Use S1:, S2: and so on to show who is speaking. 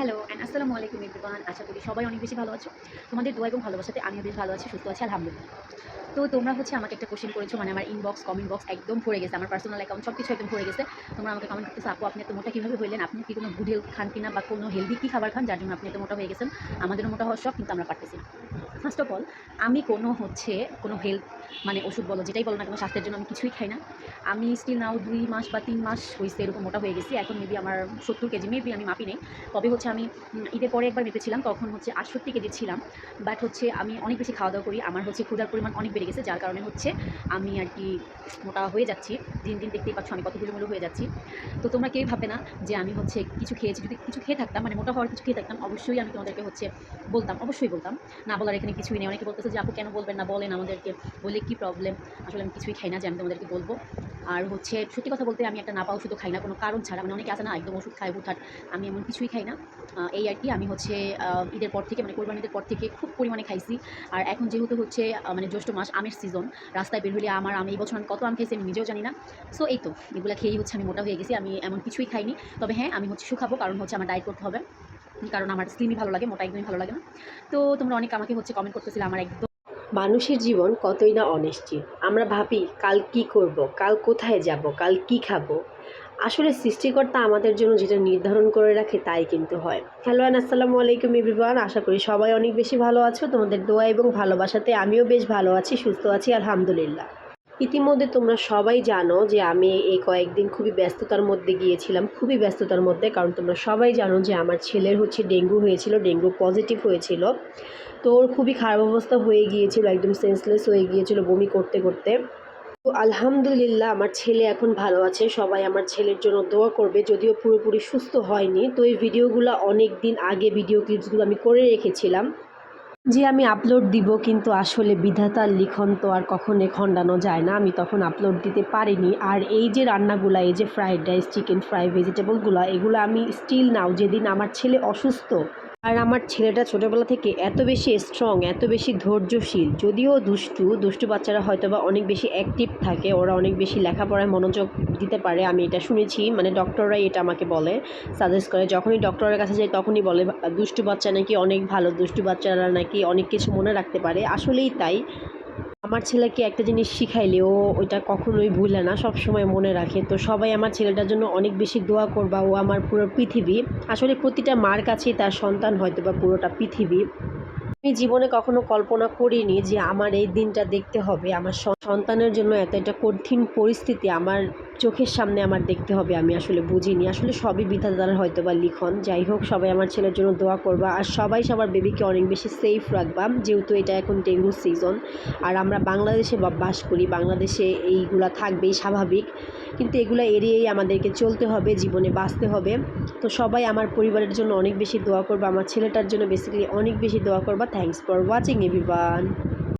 S1: Hello and আসসালামু আলাইকুম everyone আশা করি সবাই অনেক বেশি ভালো আছো। তোমাদের দোয়া এবং ভালোবাসাতে আমিও বেশ ভালো আছি, সুস্থ আছি, আলহামদুলিল্লাহ। তো তোমরা হচ্ছে আমাকে একটা কোশ্চেন করেছ মানে আমার ইনবক্স কমেন্ট বক্স একদম ভরে গেছে, আমার পার্সোনাল অ্যাকাউন্ট সব কিছু একদম ভরে গেছে। তোমরা আমাকে কমেন্ট করতেছো, আপু, আপনি এত মোটা কীভাবে হইলেন? আপনি কি কোনো গুড হেলথ খান কিনা বা কোনো হেলদি কী খাবার খান? যার জন্য আপনি এত মোটা হয়ে গেছেন। আমাদেরও মোটা হওয়ার শখ, কিন্তু আমরা পারতেছি ফার্স্ট অফ অল আমি কোনো হচ্ছে কোনো হেলথ মানে ওষুধ বলো, যেটাই বলো না কেন, স্বাস্থ্যের জন্য আমি কিছুই খাই না। আমি স্টিল নাও দুই মাস বা তিন মাস হয়েছে এরকম মোটা হয়ে গেছি। এখন মেবি আমার সত্তর কেজি মেবি আমি মাপি নেই। তবে হচ্ছে আমি ঈদের পরে একবার মেপেছিলাম, তখন হচ্ছে আটষট্টি কেজি ছিলাম। বাট হচ্ছে আমি অনেক বেশি খাওয়া দাওয়া করি। আমার হচ্ছে ক্ষুধার পরিমাণ অনেক বেড়ে গেছে, যার কারণে হচ্ছে আমি আর কি মোটা হয়ে যাচ্ছি। দিন দিন দেখতেই পাচ্ছ আমি কত কিলোমিলো হয়ে যাচ্ছি। তো তোমরা কেউ ভাবে না যে আমি হচ্ছে কিছু খেয়েছি, যদি কিছু খেয়ে থাকতাম মানে মোটা হওয়ার কিছু খেয়ে থাকতাম, অবশ্যই আমি তোমাদেরকে হচ্ছে বলতাম, অবশ্যই বলতাম। না বলার এখানে কিছুই নেই। অনেকে বলতেছে যে, আপু কেন বলবেন না? বলেন আমাদেরকে। বলে কি প্রবলেম আসলে আমি কিছুই খাই না যে আমি তোমাদেরকে বলব। আর হচ্ছে সত্যি কথা বলতে আমি একটা নাপা ওষুধও খাই না, কোনো কারণ ছাড়া। মানে অনেকে আছে না, একদম ওষুধ খাই হুটহাট, আমি এমন কিছুই খাই না। এই আর কি, আমি হচ্ছে ঈদের পর থেকে মানে কোরবানিদের পর থেকে খুব পরিমাণে খাইছি। আর এখন যেহেতু হচ্ছে মানে জ্যৈষ্ঠ মাস, আমের সিজন রাস্তায় বের হলে আমার আমি, এই বছর আমি কত আম খাইছি আমি নিজেও জানি না। সো এই তো, এগুলো খেয়েই হচ্ছে আমি মোটা হয়ে গেছি, আমি এমন কিছুই খাইনি। তবে হ্যাঁ আমি হচ্ছে শুকাবো কারণ হচ্ছে আমার ডায়েট করতে হবে। কারণ আমার স্লিমই ভালো লাগে, মোটা একদমই ভালো লাগে না। তো তোমরা অনেক আমাকে হচ্ছে কমেন্ট করতেছিলে, আমার একদম
S2: মানুষের জীবন কতই না অনিশ্চিত। আমরা ভাবি, কাল কি করব? কাল কোথায় যাব? কাল কি খাব? আসলে সৃষ্টিকর্তা আমাদের জন্য যেটা নির্ধারণ করে রাখে তাই কিন্তু হয়। হ্যালো অ্যান্ড আসসালামু আলাইকুম এভরিওয়ান আশা করি সবাই অনেক বেশি ভালো আছো। তোমাদের দোয়া এবং ভালোবাসাতে আমিও বেশ ভালো আছি, সুস্থ আছি, আলহামদুলিল্লাহ। ইতিমধ্যে তোমরা সবাই জানো যে আমি এই কয়েকদিন খুবই ব্যস্ততার মধ্যে গিয়েছিলাম, খুবই ব্যস্ততার মধ্যে, কারণ তোমরা সবাই জানো যে আমার ছেলের হচ্ছে ডেঙ্গু হয়েছিল, ডেঙ্গু পজিটিভ হয়েছিল। তো ওর খুবই খারাপ অবস্থা হয়ে গিয়েছিল, একদম সেন্সলেস হয়ে গিয়েছিল বমি করতে করতে। তো আলহামদুলিল্লাহ আমার ছেলে এখন ভালো আছে, সবাই আমার ছেলের জন্য দোয়া করবে, যদিও পুরোপুরি সুস্থ হয়নি। তো এই ভিডিওগুলো অনেক দিন আগে ভিডিও ক্লিপসগুলো আমি করে রেখেছিলাম, যে আমি আপলোড দিব, কিন্তু আসলে বিধাতার লিখন তো আর কখনো খণ্ডানো যায় না। আমি তখন আপলোড দিতে পারিনি। আর এই যে রান্নাগুলো, এই যে ফ্রাইড রাইস চিকেন ফ্রাই ভেজিটেবলগুলো এগুলো আমি স্টিল নাও যেদিন আমার ছেলে অসুস্থ আর আমার ছেলেটা ছোটোবেলা থেকে এত বেশি স্ট্রং এত বেশি ধৈর্যশীল, যদিও দুষ্টু দুষ্টু বাচ্চারা হয়তো বা অনেক বেশি অ্যাক্টিভ থাকে, ওরা অনেক বেশি লেখাপড়ায় মনোযোগ দিতে পারে, আমি এটা শুনেছি মানে ডক্টররাই এটা আমাকে বলে সাজেস্ট করে, যখনই ডক্টরের কাছে যাই তখনই বলে, দুষ্টু বাচ্চা নাকি অনেক ভালো, দুষ্টু বাচ্চারা নাকি অনেক কিছু মনে রাখতে পারে। আসলেই তাই আমার ছেলেকে একটা জিনিস শিখাইলে ও ওইটা কখনোই ভুলে না সব সময় মনে রাখে। তো সবাই আমার ছেলেটার জন্য অনেক বেশি দোয়া করবা ও আমার পুরো পৃথিবী। আসলে প্রতিটা মার কাছেই তার সন্তান হয়তো বা পুরোটা পৃথিবী। আমি জীবনে কখনো কল্পনা করিনি যে আমার এই দিনটা দেখতে হবে। আমার সন্তানের জন্য এত একটা কঠিন পরিস্থিতি আমার চোখের সামনে আমার দেখতে হবে আমি আসলে বুঝিনি। আসলে সবই বিধাতার হয়তো বা লিখন। যাই হোক, সবাই আমার ছেলের জন্য দোয়া করবা। আর সবাই সবার বেবিকে অনেক বেশি সেফ রাখবা, যেহেতু এটা এখন ডেঙ্গু সিজন আর আমরা বাংলাদেশে বাস করি, বাংলাদেশে এইগুলা থাকবেই স্বাভাবিক। কিন্তু এগুলো এড়িয়েই আমাদেরকে চলতে হবে, জীবনে বাঁচতে হবে। তো সবাই আমার পরিবারের জন্য অনেক বেশি দোয়া করবা, আমার ছেলেটার জন্য বেসিক্যালি অনেক বেশি দোয়া করবা। Thanks for watching everyone.